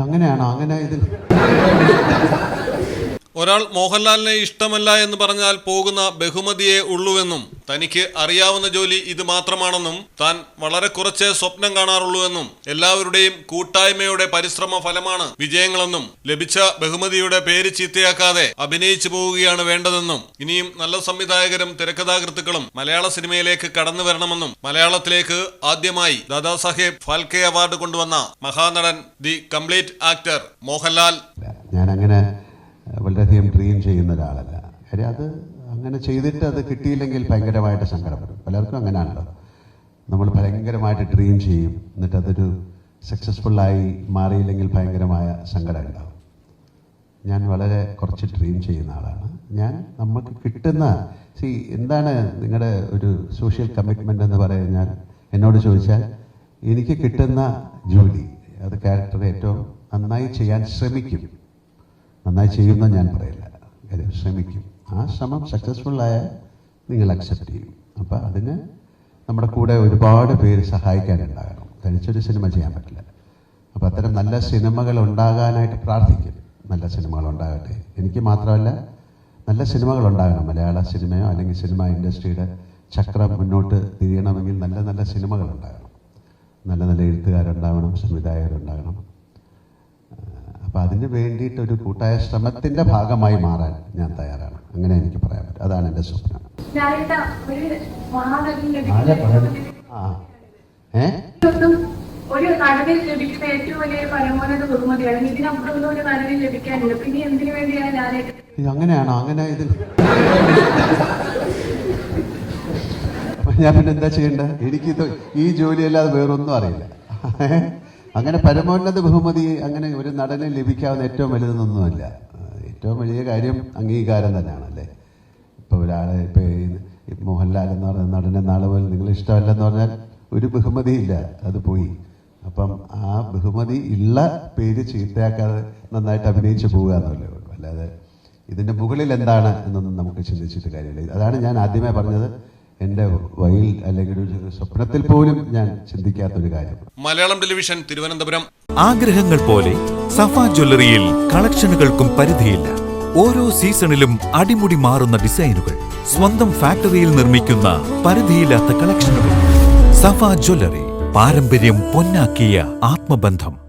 അങ്ങനെയാണോ അങ്ങനെ ഇത് ഒരാൾ മോഹൻലാലിനെ ഇഷ്ടമല്ല എന്ന് പറഞ്ഞാൽ പോകുന്ന ബഹുമതിയെ ഉള്ളുവെന്നും തനിക്ക് അറിയാവുന്ന ജോലി ഇത് മാത്രമാണെന്നും താൻ വളരെ കുറച്ച് സ്വപ്നം കാണാറുള്ളൂവെന്നും എല്ലാവരുടെയും കൂട്ടായ്മയുടെ പരിശ്രമ ഫലമാണ് വിജയങ്ങളെന്നും ലഭിച്ച ബഹുമതിയുടെ പേര് ചീത്തയാക്കാതെ അഭിനയിച്ചു പോവുകയാണ് വേണ്ടതെന്നും ഇനിയും നല്ല സംവിധായകരും തിരക്കഥാകൃത്തുക്കളും മലയാള സിനിമയിലേക്ക് കടന്നു വരണമെന്നും മലയാളത്തിലേക്ക് ആദ്യമായി ദാദാസാഹേബ് ഫാൽക്കെ അവാർഡ് കൊണ്ടുവന്ന മഹാനടൻ ദി കംപ്ലീറ്റ് ആക്ടർ മോഹൻലാൽ. ഞാൻ അങ്ങനെ വളരെയധികം ഡ്രീം ചെയ്യുന്ന ഒരാളല്ല. കാര്യം അത് അങ്ങനെ ചെയ്തിട്ട് അത് കിട്ടിയില്ലെങ്കിൽ ഭയങ്കരമായിട്ട് സങ്കടപ്പെടും. പലർക്കും അങ്ങനെയാണല്ലോ. നമ്മൾ ഭയങ്കരമായിട്ട് ഡ്രീം ചെയ്യും. എന്നിട്ട് അതൊരു സക്സസ്ഫുള്ളായി മാറിയില്ലെങ്കിൽ ഭയങ്കരമായ സങ്കടം ഉണ്ടാവും. ഞാൻ വളരെ കുറച്ച് ഡ്രീം ചെയ്യുന്ന ആളാണ്. ഞാൻ നമുക്ക് കിട്ടുന്ന സി എന്താണ് നിങ്ങളുടെ ഒരു സോഷ്യൽ കമ്മിറ്റ്മെന്റ് എന്ന് പറഞ്ഞാൽ എന്നോട് ചോദിച്ചാൽ എനിക്ക് കിട്ടുന്ന ജോലി അത് ക്യാരക്ടർ ഏറ്റവും നന്നായി ചെയ്യാൻ ശ്രമിക്കും. നന്നായി ചെയ്യുമെന്ന് ഞാൻ പറയില്ല. കാര്യം ശ്രമിക്കും. ആ ശ്രമം സക്സസ്ഫുൾ ആയാൽ നിങ്ങൾ അക്സെപ്റ്റ് ചെയ്യും. അപ്പോൾ അതിന് നമ്മുടെ കൂടെ ഒരുപാട് പേര് സഹായിക്കാനുണ്ടാകണം. തനിച്ചൊരു സിനിമ ചെയ്യാൻ പറ്റില്ല. അപ്പോൾ അത്തരം നല്ല സിനിമകൾ ഉണ്ടാകാനായിട്ട് പ്രാർത്ഥിക്കും. നല്ല സിനിമകൾ ഉണ്ടാകട്ടെ. എനിക്ക് മാത്രമല്ല നല്ല സിനിമകൾ ഉണ്ടാകണം. മലയാള സിനിമയോ അല്ലെങ്കിൽ സിനിമ ഇൻഡസ്ട്രിയുടെ ചക്രം മുന്നോട്ട് തിരിയണമെങ്കിൽ നല്ല നല്ല സിനിമകൾ ഉണ്ടാകണം. നല്ല നല്ല എഴുത്തുകാരുണ്ടാവണം സംവിധായകരുണ്ടാകണം അതിന് വേണ്ടിയിട്ട് ഒരു കൂട്ടായ ശ്രമത്തിന്റെ ഭാഗമായി മാറാൻ ഞാൻ തയ്യാറാണ്. അങ്ങനെ എനിക്ക് പറയാൻ പറ്റും. അതാണ് എന്റെ സ്വപ്നം? ആ. ഏ? ഒരു നടനിൽ ലഭിക്കുന്ന ഏറ്റവും വലിയ പരമോന്നത ബഹുമതിയാണ് ഇതിനപ്പുറം ഒരു നടനിൽ ലഭിക്കാനില്ല പിന്നെ എന്തിനു വേണ്ടിയാണ് ലാലേട്ടൻ ഇത് അങ്ങനെയാണോ? അങ്ങനെ ഇതിൽ അപ്പൊ ഞാൻ പിന്നെ എന്താ ചെയ്യേണ്ടത്? എനിക്ക് ഈ ജോലിയല്ലാതെ വേറൊന്നും അറിയില്ല. അങ്ങനെ പരമോന്നത ബഹുമതി അങ്ങനെ ഒരു നടന് ലഭിക്കാവുന്ന ഏറ്റവും വലുതെന്നൊന്നുമല്ല. ഏറ്റവും വലിയ കാര്യം അംഗീകാരം തന്നെയാണ് അല്ലേ ഇപ്പോൾ ഒരാളെ ഇപ്പോൾ മോഹൻലാൽ എന്ന് പറഞ്ഞ നടനെ നാളെ പോലെ നിങ്ങൾ ഇഷ്ടമല്ലെന്ന് പറഞ്ഞാൽ ഒരു ബഹുമതിയില്ല അത് പോയി. അപ്പം ആ ബഹുമതി ഉള്ള പേര് ചീത്തയാക്കാതെ നന്നായിട്ട് അഭിനയിച്ചു പോവുക എന്നല്ലേ അല്ലാതെ ഇതിന്റെ മുകളിൽ എന്താണ് എന്നൊന്നും നമുക്ക് ചിന്തിച്ചിട്ട് കാര്യമില്ല. അതാണ് ഞാൻ ആദ്യമേ പറഞ്ഞത്. എന്റെ വയിൽ അല്ലെങ്കിൽ സ്വപ്നത്തിൽ പോലും ഞാൻ ചിന്തിക്കാത്ത ഒരു കാര്യം. മലയാളം ടെലിവിഷൻ തിരുവനന്തപുരം. ആഗ്രഹങ്ങൾ പോലെ സഫ ജ്വല്ലറിയിൽ കളക്ഷനുകൾക്കും പരിധിയില്ല. ഓരോ സീസണിലും അടിമുടി മാറുന്ന ഡിസൈനുകൾ സ്വന്തം ഫാക്ടറിയിൽ നിർമ്മിക്കുന്ന പരിധിയില്ലാത്ത കളക്ഷനുകൾ. സഫ ജ്വല്ലറി പാരമ്പര്യം പൊന്നാക്കിയ ആത്മബന്ധം.